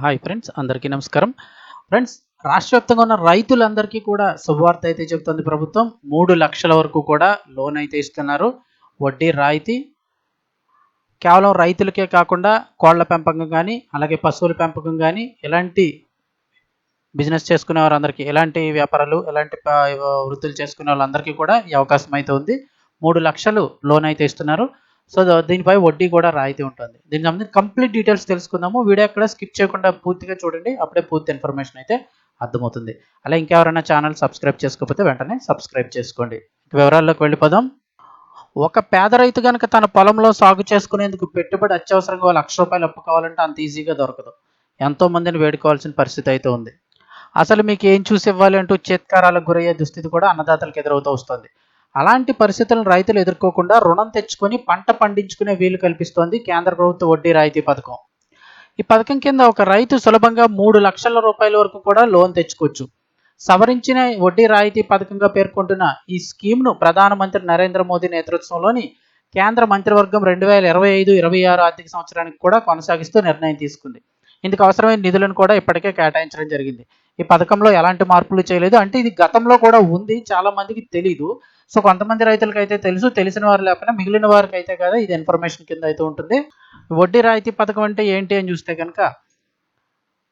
Hi friends అందరికీ నమస్కారం. Friends రాష్ట్ర వ్యాప్తంగా ఉన్న రైతులందరికీ కూడా శుభవార్త అయితే చెబుతుంది ప్రభుత్వం. మూడు లక్షల వరకు కూడా లోన్ అయితే ఇస్తున్నారు. వడ్డీ రాయితీ కేవలం రైతులకే కాకుండా కోళ్ళ పెంపకం కానీ అలాగే పశువుల పెంపకం కానీ ఎలాంటి బిజినెస్ చేసుకునే వారందరికీ ఎలాంటి వ్యాపారాలు ఎలాంటి వృత్తులు చేసుకునే వాళ్ళందరికీ కూడా ఈ అవకాశం అయితే ఉంది. మూడు లక్షలు లోన్ అయితే ఇస్తున్నారు. సో దీనిపై వడ్డీ కూడా రాయితీ ఉంటుంది. దీనికి సంబంధించి కంప్లీట్ డీటెయిల్స్ తెలుసుకుందాము. వీడియో ఎక్కడ స్కిప్ చేయకుండా పూర్తిగా చూడండి. అప్పుడే పూర్తి ఇన్ఫర్మేషన్ అయితే అర్థమవుతుంది. అలా ఇంకెవరైనా ఛానల్ సబ్స్క్రైబ్ చేసుకోకపోతే వెంటనే సబ్స్క్రైబ్ చేసుకోండి. వివరాల్లోకి వెళ్ళిపోదాం. ఒక పేద రైతు కనుక తన పొలంలో సాగు చేసుకునేందుకు పెట్టుబడి అత్యవసరంగా లక్ష రూపాయలు అప్పు కావాలంటే అంత ఈజీగా దొరకదు. ఎంతో మందిని వేడుకోవాల్సిన పరిస్థితి అయితే ఉంది. అసలు మీకు ఏం చూసి ఇవ్వాలి అంటూ చేత్కారాలకు గురయ్యే దుస్థితి కూడా అన్నదాతలకు ఎదురవుతూ వస్తుంది. అలాంటి పరిస్థితులను రైతులు ఎదుర్కోకుండా రుణం తెచ్చుకొని పంట పండించుకునే వీలు కల్పిస్తోంది కేంద్ర ప్రభుత్వ వడ్డీ రాయితీ పథకం. ఈ పథకం కింద ఒక రైతు సులభంగా మూడు లక్షల రూపాయల వరకు కూడా లోన్ తెచ్చుకోవచ్చు. సవరించిన వడ్డీ రాయితీ పథకంగా పేర్కొంటున్న ఈ స్కీమ్ను ప్రధానమంత్రి నరేంద్ర మోదీ నేతృత్వంలోని కేంద్ర మంత్రివర్గం రెండు వేల ఇరవై ఐదు ఇరవై ఆరు ఆర్థిక సంవత్సరానికి కూడా కొనసాగిస్తూ నిర్ణయం తీసుకుంది. ఇందుకు అవసరమైన నిధులను కూడా ఇప్పటికే కేటాయించడం జరిగింది. ఈ పథకంలో ఎలాంటి మార్పులు చేయలేదు. అంటే ఇది గతంలో కూడా ఉంది. చాలా మందికి తెలీదు. సో కొంతమంది రైతులకు అయితే తెలుసు తెలిసిన వారు లేకపోయినా మిగిలిన వారికి అయితే కదా ఇది ఇన్ఫర్మేషన్ కింద అయితే ఉంటుంది. వడ్డీ రాయితీ పథకం అంటే ఏంటి అని చూస్తే కనుక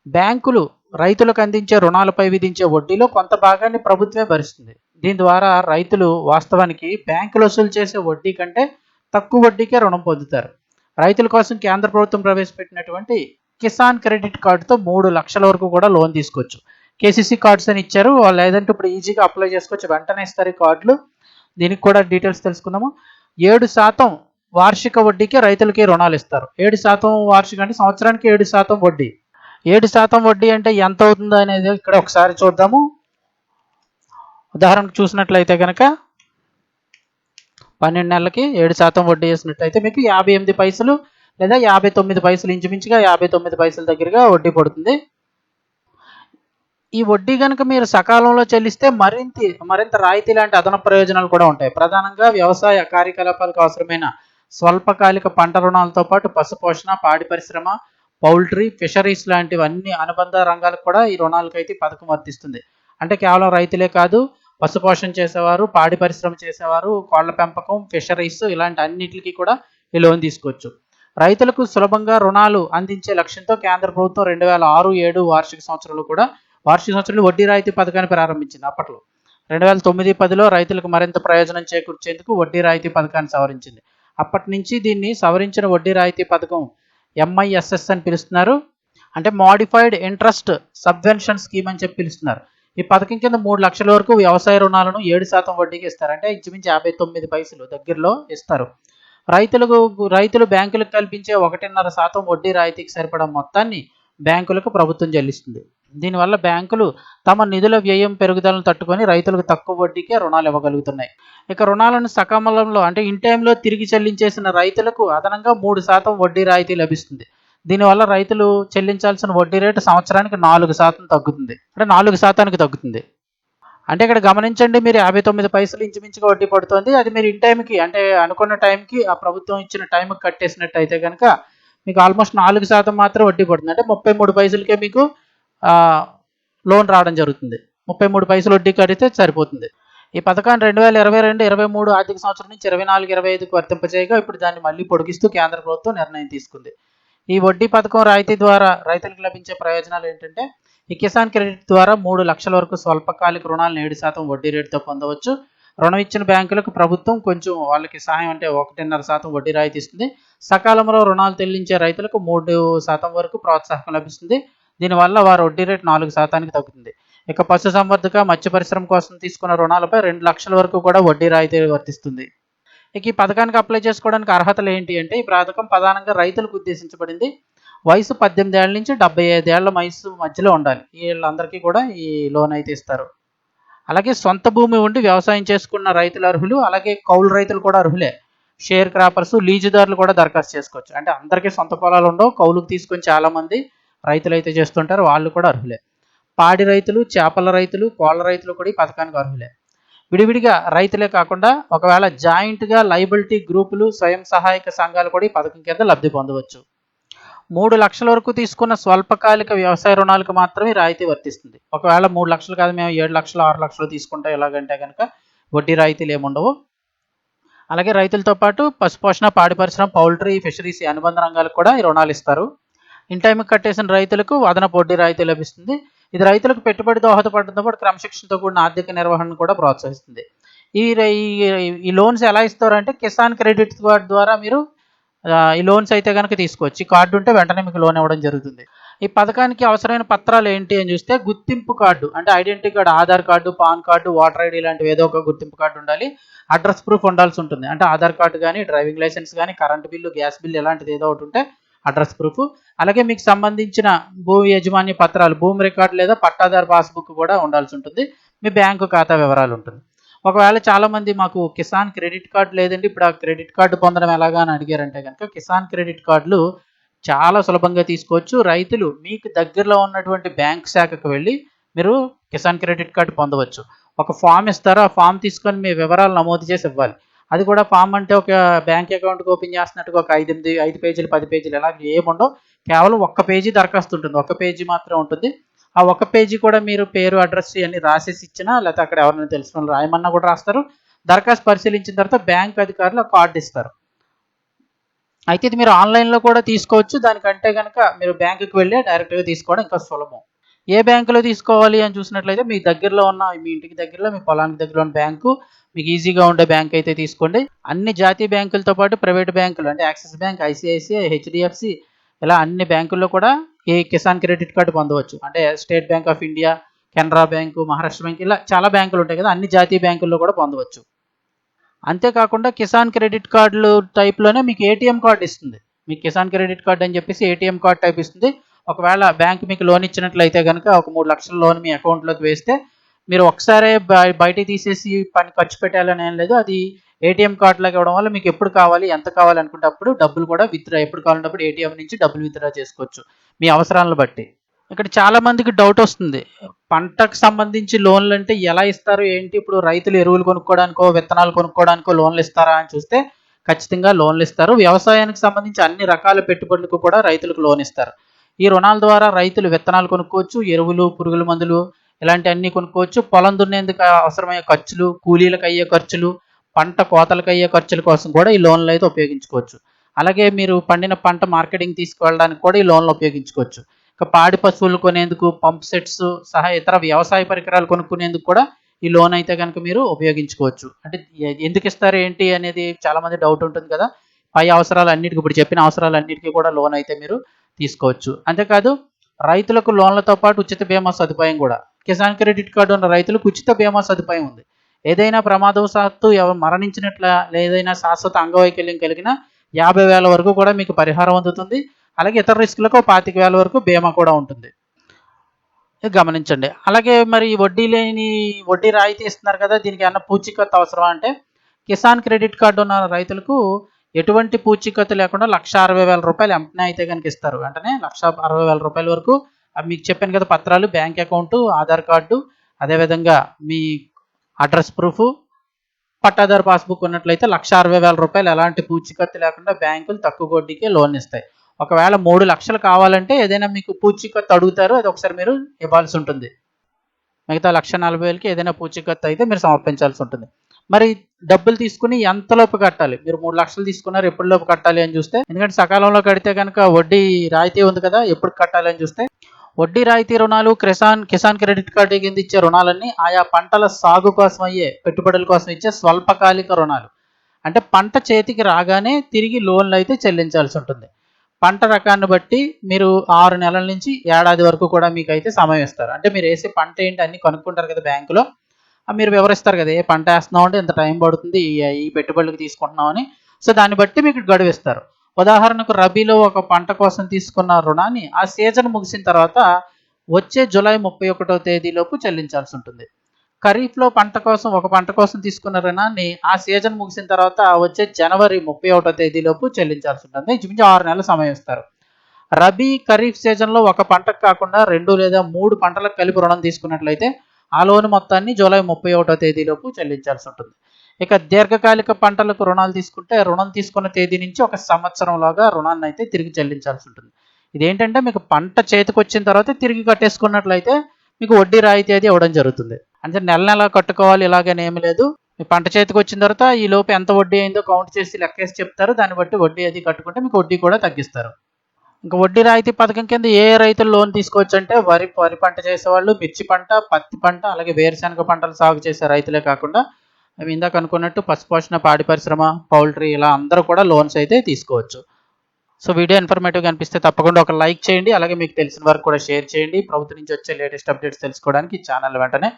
బ్యాంకులు రైతులకు అందించే రుణాలపై విధించే వడ్డీలో కొంత భాగాన్ని ప్రభుత్వమే భరిస్తుంది. దీని ద్వారా రైతులు వాస్తవానికి బ్యాంకులు వసూలు చేసే వడ్డీ కంటే తక్కువ వడ్డీకే రుణం పొందుతారు. రైతుల కోసం కేంద్ర ప్రభుత్వం ప్రవేశపెట్టినటువంటి కిసాన్ క్రెడిట్ కార్డుతో మూడు లక్షల వరకు కూడా లోన్ తీసుకోవచ్చు. కేసీసీ కార్డ్స్ అని ఇచ్చారు వాళ్ళు లేదంటే ఇప్పుడు ఈజీగా అప్లై చేసుకోవచ్చు. వెంటనే ఇస్తారు ఈ కార్డులు. దీనికి కూడా డీటెయిల్స్ తెలుసుకుందాము. ఏడు శాతం వార్షిక వడ్డీకి రైతులకి రుణాలు ఇస్తారు. ఏడు శాతం వార్షిక అంటే సంవత్సరానికి ఏడు శాతం వడ్డీ. ఏడు శాతం వడ్డీ అంటే ఎంత అవుతుందో అనేది ఇక్కడ ఒకసారి చూద్దాము. ఉదాహరణకు చూసినట్లయితే కనుక పన్నెండు నెలలకి ఏడు శాతం వడ్డీ వేసినట్లయితే మీకు యాభై ఎనిమిది పైసలు లేదా యాభై తొమ్మిది పైసలు ఇంచుమించుగా యాభై తొమ్మిది పైసల దగ్గరగా వడ్డీ పడుతుంది. ఈ వడ్డీ కనుక మీరు సకాలంలో చెల్లిస్తే మరింత మరింత రాయితీ లాంటి అదనపు ప్రయోజనాలు కూడా ఉంటాయి. ప్రధానంగా వ్యవసాయ కార్యకలాపాలకు అవసరమైన స్వల్పకాలిక పంట రుణాలతో పాటు పశుపోషణ పాడి పరిశ్రమ పౌల్ట్రీ ఫిషరీస్ లాంటివి అన్ని అనుబంధ రంగాలకు కూడా ఈ రుణాలకైతే ఈ పథకం వర్తిస్తుంది. అంటే కేవలం రైతులే కాదు పశుపోషణ చేసేవారు పాడి పరిశ్రమ చేసేవారు కోళ్ళ పెంపకం ఫిషరీస్ ఇలాంటి అన్నిటికీ కూడా ఈ లోన్ తీసుకోవచ్చు. రైతులకు సులభంగా రుణాలు అందించే లక్ష్యంతో కేంద్ర ప్రభుత్వం రెండు వేల ఆరు ఏడు వార్షిక సంవత్సరంలో కూడా వార్షిక సంవత్సరంలో వడ్డీ రాయితీ పథకాన్ని ప్రారంభించింది అప్పట్లో. రెండు వేల తొమ్మిది పదిలో రైతులకు మరింత ప్రయోజనం చేకూర్చేందుకు వడ్డీ రాయితీ పథకాన్ని సవరించింది. అప్పటి నుంచి దీన్ని సవరించిన వడ్డీ రాయితీ పథకం ఎంఐఎస్ఎస్ అని పిలుస్తున్నారు. అంటే మాడిఫైడ్ ఇంట్రెస్ట్ సబ్వెన్షన్ స్కీమ్ అని చెప్పి పిలుస్తున్నారు. ఈ పథకం కింద మూడు లక్షల వరకు వ్యవసాయ రుణాలను ఏడు శాతం వడ్డీకి ఇస్తారు. అంటే ఇంచుమించు యాభై తొమ్మిది పైసలు దగ్గరలో ఇస్తారు. రైతులకు రైతులు బ్యాంకులకు కల్పించే ఒకటిన్నర శాతం వడ్డీ రాయితీకి సరిపడా మొత్తాన్ని బ్యాంకులకు ప్రభుత్వం చెల్లిస్తుంది. దీనివల్ల బ్యాంకులు తమ నిధుల వ్యయం పెరుగుదలను తట్టుకొని రైతులకు తక్కువ వడ్డీకే రుణాలు ఇవ్వగలుగుతున్నాయి. ఇక రుణాలను సకాలంలో అంటే ఇన్ టైంలో తిరిగి చెల్లించేసిన రైతులకు అదనంగా మూడు శాతం వడ్డీ రాయితీ లభిస్తుంది. దీనివల్ల రైతులు చెల్లించాల్సిన వడ్డీ రేటు సంవత్సరానికి నాలుగు శాతం తగ్గుతుంది. అంటే నాలుగు శాతానికి తగ్గుతుంది. అంటే ఇక్కడ గమనించండి మీరు యాభై తొమ్మిది పైసలు ఇంచుమించుగా వడ్డీ పడుతుంది. అది మీరు ఇన్ టైంకి అంటే అనుకున్న టైంకి ఆ ప్రభుత్వం ఇచ్చిన టైంకి కట్టేసినట్టు అయితే కనుక మీకు ఆల్మోస్ట్ నాలుగు శాతం మాత్రం వడ్డీ పడుతుంది. అంటే ముప్పై మూడు పైసలకే మీకు లోన్ రావడం జరుగుతుంది. ముప్పై మూడు పైసలు వడ్డీ కడితే సరిపోతుంది. ఈ పథకాన్ని రెండు వేల ఇరవై రెండు ఇరవై మూడు ఆర్థిక సంవత్సరం నుంచి ఇరవై నాలుగు ఇరవై ఐదుకు వర్తింపజేయగా ఇప్పుడు దాన్ని మళ్ళీ పొడిగిస్తూ కేంద్ర ప్రభుత్వం నిర్ణయం తీసుకుంది. ఈ వడ్డీ పథకం రాయితీ ద్వారా రైతులకు లభించే ప్రయోజనాలు ఏంటంటే ఈ కిసాన్ క్రెడిట్ ద్వారా మూడు లక్షల వరకు స్వల్పకాలిక రుణాలను ఏడు శాతం వడ్డీ రేటుతో పొందవచ్చు. రుణం ఇచ్చిన బ్యాంకులకు ప్రభుత్వం కొంచెం వాళ్ళకి సహాయం అంటే ఒకటిన్నర శాతం వడ్డీ రాయితీ ఇస్తుంది. సకాలంలో రుణాలు చెల్లించే రైతులకు మూడు శాతం వరకు ప్రోత్సాహం లభిస్తుంది. దీనివల్ల వారి వడ్డీ రేటు నాలుగు శాతానికి తగ్గుతుంది. ఇక పశు సంవర్ధక మత్స్య పరిశ్రమ కోసం తీసుకున్న రుణాలపై రెండు లక్షల వరకు కూడా వడ్డీ రాయితీ వర్తిస్తుంది. ఇక ఈ పథకానికి అప్లై చేసుకోవడానికి అర్హతలు ఏంటి అంటే ఈ పథకం ప్రధానంగా రైతులకు ఉద్దేశించబడింది. వయసు పద్దెనిమిది ఏళ్ళ నుంచి డెబ్బై ఐదేళ్ళ వయసు మధ్యలో ఉండాలి. వీళ్ళందరికీ కూడా ఈ లోన్ అయితే ఇస్తారు. అలాగే సొంత భూమి ఉండి వ్యవసాయం చేసుకున్న రైతులు అర్హులు అలాగే కౌలు రైతులు కూడా అర్హులే. షేర్ క్రాపర్స్ లీజుదారులు కూడా దరఖాస్తు చేసుకోవచ్చు. అంటే అందరికీ సొంత పొలాలు ఉండవు కౌలుకు తీసుకొని చాలామంది రైతులు అయితే చేస్తుంటారు వాళ్ళు కూడా అర్హులే. పాడి రైతులు చేపల రైతులు కోళ్ళ రైతులు కూడా ఈ పథకానికి అర్హులే. విడివిడిగా రైతులే కాకుండా ఒకవేళ జాయింట్గా లైబిలిటీ గ్రూపులు స్వయం సహాయక సంఘాలు కూడా ఈ పథకం కింద లబ్ధి పొందవచ్చు. మూడు లక్షల వరకు తీసుకున్న స్వల్పకాలిక వ్యవసాయ రుణాలకు మాత్రమే రాయితీ వర్తిస్తుంది. ఒకవేళ మూడు లక్షలు కాదు మేము ఏడు లక్షలు ఆరు లక్షలు తీసుకుంటాం ఎలాగంటే కనుక వడ్డీ రాయితీలు ఏముండవు. అలాగే రైతులతో పాటు పశుపోషణ పాడి పరిశ్రమ పౌల్ట్రీ ఫిషరీస్ అనుబంధ రంగాలకు కూడా ఈ రుణాలు ఇస్తారు. ఇన్ టైంకి కట్టేసిన రైతులకు అదనపు వడ్డీ రాయితీ లభిస్తుంది. ఇది రైతులకు పెట్టుబడి దోహదపడడంతో పాటు క్రమశిక్షణతో కూడిన ఆర్థిక నిర్వహణను కూడా ప్రోత్సహిస్తుంది. ఈ ఈ- లోన్స్ ఎలా ఇస్తారంటే కిసాన్ క్రెడిట్ కార్డ్ ద్వారా మీరు ఈ లోన్స్ అయితే కనుక తీసుకోవచ్చు. ఈ కార్డు ఉంటే వెంటనే మీకు లోన్ ఇవ్వడం జరుగుతుంది. ఈ పథకానికి అవసరమైన పత్రాలు ఏంటి అని చూస్తే గుర్తింపు కార్డు అంటే identity card Aadhaar card PAN card voter ID లాంటివి ఏదో ఒక గుర్తింపు కార్డు ఉండాలి. అడ్రస్ ప్రూఫ్ ఉండాల్సి ఉంటుంది. అంటే ఆధార్ కార్డు కానీ డ్రైవింగ్ లైసెన్స్ కానీ కరెంట్ బిల్లు గ్యాస్ బిల్లు ఇలాంటిది ఏదో ఒకటి ఉంటే అడ్రస్ ప్రూఫ్ అలాగే మీకు సంబంధించిన భూమి యజమాన్య పత్రాలు భూమి రికార్డు లేదా పట్టాదారు పాస్బుక్ కూడా ఉండాల్సి ఉంటుంది. మీ బ్యాంకు ఖాతా వివరాలు ఉంటుంది. ఒకవేళ చాలామంది మాకు కిసాన్ క్రెడిట్ కార్డు లేదండి ఇప్పుడు ఆ క్రెడిట్ కార్డు పొందడం ఎలాగా అని అడిగారంటే కనుక కిసాన్ క్రెడిట్ కార్డులు చాలా సులభంగా తీసుకోవచ్చు. రైతులు మీకు దగ్గరలో ఉన్నటువంటి బ్యాంక్ శాఖకు వెళ్ళి మీరు కిసాన్ క్రెడిట్ కార్డు పొందవచ్చు. ఒక ఫామ్ ఇస్తారు ఆ ఫామ్ తీసుకొని మీ వివరాలు నమోదు చేసి ఇవ్వాలి. అది కూడా ఫామ్ అంటే ఒక బ్యాంక్ అకౌంట్కి ఓపెన్ చేస్తున్నట్టుగా ఒక ఐదు ఎనిమిది ఐదు పేజీలు పది పేజీలు ఎలా ఏముండవు. కేవలం ఒక్క పేజీ దరఖాస్తు ఉంటుంది. ఒక పేజీ మాత్రం ఉంటుంది. ఆ ఒక పేజీ కూడా మీరు పేరు అడ్రస్ ఇవన్నీ రాసేసి ఇచ్చినా లేకపోతే అక్కడ ఎవరైనా తెలిసిన వాళ్ళు రాయమన్నా కూడా రాస్తారు. దరఖాస్తు పరిశీలించిన తర్వాత బ్యాంక్ అధికారులు కార్డు ఇస్తారు. అయితే ఇది మీరు ఆన్లైన్లో కూడా తీసుకోవచ్చు. దానికంటే కనుక మీరు బ్యాంకుకి వెళ్ళి డైరెక్ట్గా తీసుకోవడం ఇంకా సులభం. ఏ బ్యాంకులో తీసుకోవాలి అని చూసినట్లయితే మీ దగ్గరలో ఉన్న మీ ఇంటికి దగ్గరలో మీ పొలానికి దగ్గరలో ఉన్న బ్యాంకు మీకు ఈజీగా ఉండే బ్యాంక్ అయితే తీసుకోండి. అన్ని జాతీయ బ్యాంకులతో పాటు ప్రైవేట్ బ్యాంకులు అంటే యాక్సిస్ బ్యాంక్ ఐసిఐసిఐ హెచ్డిఎఫ్సి ఇలా అన్ని బ్యాంకుల్లో కూడా ఈ కిసాన్ క్రెడిట్ కార్డు పొందవచ్చు. అంటే State Bank of India Canara bank Maharashtra bank ఇలా చాలా బ్యాంకులు ఉంటాయి కదా అన్ని జాతీయ బ్యాంకుల్లో కూడా పొందవచ్చు. అంతేకాకుండా కిసాన్ క్రెడిట్ కార్డులు టైప్లోనే మీకు ఏటీఎం కార్డు ఇస్తుంది. మీకు కిసాన్ క్రెడిట్ కార్డు అని చెప్పేసి ఏటీఎం కార్డు టైప్ ఇస్తుంది. ఒకవేళ బ్యాంక్ మీకు లోన్ ఇచ్చినట్లయితే కనుక ఒక మూడు లక్షల లోన్ మీ అకౌంట్లోకి వేస్తే మీరు ఒకసారే బయ- బయటికి తీసేసి పని ఖర్చు పెట్టాలని ఏం లేదు. అది ఏటీఎం కార్డులోకి ఇవ్వడం వల్ల మీకు ఎప్పుడు కావాలి ఎంత కావాలి అనుకున్నప్పుడు డబ్బులు కూడా విత్డ్రా ఎప్పుడు కావాలంటే ఏటీఎం నుంచి డబ్బులు విత్డ్రా చేసుకోవచ్చు. మీ అవసరాలను బట్టి. ఇక్కడ చాలా మందికి డౌట్ వస్తుంది. పంటకు సంబంధించి లోన్లు అంటే ఎలా ఇస్తారు ఏంటి? ఇప్పుడు రైతులు ఎరువులు కొనుక్కోవడానికో విత్తనాలు కొనుక్కోవడానికో లోన్లు ఇస్తారా అని చూస్తే ఖచ్చితంగా లోన్లు ఇస్తారు. వ్యవసాయానికి సంబంధించి అన్ని రకాల పెట్టుబడులకు కూడా రైతులకు లోన్ ఇస్తారు. ఈ రుణాల ద్వారా రైతులు విత్తనాలు కొనుక్కోవచ్చు ఎరువులు పురుగుల మందులు ఇలాంటి అన్ని కొనుక్కోవచ్చు. పొలం దున్నేందుకు అవసరమయ్యే ఖర్చులు కూలీలకు అయ్యే ఖర్చులు పంట కోతలకు అయ్యే ఖర్చుల కోసం కూడా ఈ లోన్లు అయితే ఉపయోగించుకోవచ్చు. అలాగే మీరు పండిన పంట మార్కెటింగ్ తీసుకువెళ్ళడానికి కూడా ఈ లోన్లు ఉపయోగించుకోవచ్చు. ఇక పాడి పశువులు కొనేందుకు పంప్ సెట్స్ సహా ఇతర వ్యవసాయ పరికరాలు కొనుక్కునేందుకు కూడా ఈ లోన్ అయితే కనుక మీరు ఉపయోగించుకోవచ్చు. అంటే ఎందుకు ఇస్తారు ఏంటి అనేది చాలా మంది డౌట్ ఉంటుంది కదా. పై అవసరాలు అన్నిటికీ ఇప్పుడు చెప్పిన అవసరాలు అన్నిటికీ కూడా లోన్ అయితే మీరు తీసుకోవచ్చు. అంతేకాదు రైతులకు లోన్లతో పాటు ఉచిత బీమా సదుపాయం కూడా. కిసాన్ క్రెడిట్ కార్డు ఉన్న రైతులకు ఉచిత బీమా సదుపాయం ఉంది. ఏదైనా ప్రమాదవశాత్తు ఎవరు మరణించినట్ల ఏదైనా శాశ్వత అంగవైకల్యం కలిగిన యాభై వేల వరకు కూడా మీకు పరిహారం అందుతుంది. అలాగే ఇతర రిస్కులకు పాతిక వేల వరకు బీమా కూడా ఉంటుంది. గమనించండి. అలాగే మరి వడ్డీ లేని వడ్డీ రాయితీ ఇస్తున్నారు కదా దీనికి ఏమన్నా పూచీకత్తు అవసరం అంటే కిసాన్ క్రెడిట్ కార్డు ఉన్న రైతులకు ఎటువంటి పూచీకత్తు లేకుండా లక్ష అరవై వేల రూపాయలు వెంటనే అయితే కనుక ఇస్తారు. వెంటనే లక్ష అరవై వేల రూపాయల వరకు అవి మీకు చెప్పాను కదా పత్రాలు బ్యాంక్ అకౌంట్ ఆధార్ కార్డు అదేవిధంగా మీ అడ్రస్ ప్రూఫ్ పట్టాదారు పాస్బుక్ ఉన్నట్లయితే లక్ష అరవై వేల రూపాయలు ఎలాంటి పూచీకత్తు లేకుండా బ్యాంకులు తక్కువ వడ్డీకే లోన్ ఇస్తాయి. ఒకవేళ మూడు లక్షలు కావాలంటే ఏదైనా మీకు పూచీకత్తు అడుగుతారు అది ఒకసారి మీరు ఇవ్వాల్సి ఉంటుంది. మిగతా లక్ష నలభై వేలకి ఏదైనా పూచీకత్తు అయితే మీరు సమర్పించాల్సి ఉంటుంది. మరి డబ్బులు తీసుకుని ఎంతలోపు కట్టాలి? మీరు మూడు లక్షలు తీసుకున్నారు ఎప్పటిలోపు కట్టాలి అని చూస్తే? ఎందుకంటే సకాలంలో కడితే కనుక వడ్డీ రాయితీ ఉంది కదా ఎప్పుడు కట్టాలి అని చూస్తే? వడ్డీ రాయితీ రుణాలు కిసాన్ కిసాన్ క్రెడిట్ కార్డు కింద ఇచ్చే రుణాలన్నీ ఆయా పంటల సాగు కోసం అయ్యే పెట్టుబడుల కోసం ఇచ్చే స్వల్పకాలిక రుణాలు. అంటే పంట చేతికి రాగానే తిరిగి లోన్లు అయితే చెల్లించాల్సి ఉంటుంది. పంట రకాన్ని బట్టి మీరు ఆరు నెలల నుంచి ఏడాది వరకు కూడా మీకు అయితే సమయం ఇస్తారు. అంటే మీరు వేసే పంట ఏంటి అన్ని కనుక్కుంటారు కదా బ్యాంకులో. మీరు వివరిస్తారు కదా ఏ పంట వేస్తున్నాం అంటే ఇంత టైం పడుతుంది ఈ పెట్టుబడులకు తీసుకుంటున్నామని సో దాన్ని బట్టి మీకు గడువిస్తారు ఉదాహరణకు రబీలో ఒక పంట కోసం తీసుకున్న రుణాన్ని ఆ సీజన్ ముగిసిన తర్వాత వచ్చే జూలై ముప్పై ఒకటో తేదీలోపు చెల్లించాల్సి ఉంటుంది. ఖరీఫ్లో పంట కోసం ఒక పంట కోసం తీసుకున్న రుణాన్ని ఆ సీజన్ ముగిసిన తర్వాత వచ్చే జనవరి ముప్పై ఒకటో తేదీలోపు చెల్లించాల్సి ఉంటుంది. ఇంచుమించు ఆరు నెలల సమయం ఇస్తారు. రబీ ఖరీఫ్ సీజన్లో ఒక పంటకు కాకుండా రెండు లేదా మూడు పంటలకు కలిపి రుణం తీసుకున్నట్లయితే ఆ లోన్ మొత్తాన్ని జూలై ముప్పై ఒకటో తేదీలోపు చెల్లించాల్సి ఉంటుంది. ఇక దీర్ఘకాలిక పంటలకు రుణాలు తీసుకుంటే రుణం తీసుకున్న తేదీ నుంచి ఒక సంవత్సరంలోగా రుణాన్ని అయితే తిరిగి చెల్లించాల్సి ఉంటుంది. ఇదేంటంటే మీకు పంట చేతికి వచ్చిన తర్వాత తిరిగి కట్టేసుకున్నట్లయితే మీకు వడ్డీ రాయితీ అది ఇవ్వడం జరుగుతుంది. అంటే నెల నెల కట్టుకోవాలి ఇలాగని ఏమి లేదు. మీ పంట చేతికి వచ్చిన తర్వాత ఈ లోపు ఎంత వడ్డీ అయిందో కౌంట్ చేసి లెక్కేసి చెప్తారు. దాన్ని బట్టి వడ్డీ అది కట్టుకుంటే మీకు వడ్డీ కూడా తగ్గిస్తారు. ఇంకా వడ్డీ రాయితీ పథకం కింద ఏ రైతులు లోన్ తీసుకోవచ్చు అంటే వరి వరి పంట చేసేవాళ్ళు మిర్చి పంట పత్తి పంట అలాగే వేరుశనగ పంటలు సాగు చేసే రైతులే కాకుండా అవి ఇందాక అనుకున్నట్టు పశుపోషణ పాడి పరిశ్రమ పౌల్ట్రీ ఇలా అందరూ కూడా లోన్స్ అయితే తీసుకోవచ్చు. సో వీడియో ఇన్ఫర్మేటివ్గా అనిపిస్తే తప్పకుండా ఒక లైక్ చేయండి. అలాగే మీకు తెలిసిన వరకు కూడా షేర్ చేయండి. ప్రభుత్వం నుంచి వచ్చే లేటెస్ట్ అప్డేట్స్ తెలుసుకోవడానికి ఛానల్ వెంటనే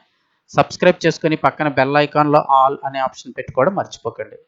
సబ్స్క్రైబ్ చేసుకొని పక్కన బెల్ ఐకాన్లో ఆల్ అనే ఆప్షన్ పెట్టుకోవడం మర్చిపోకండి.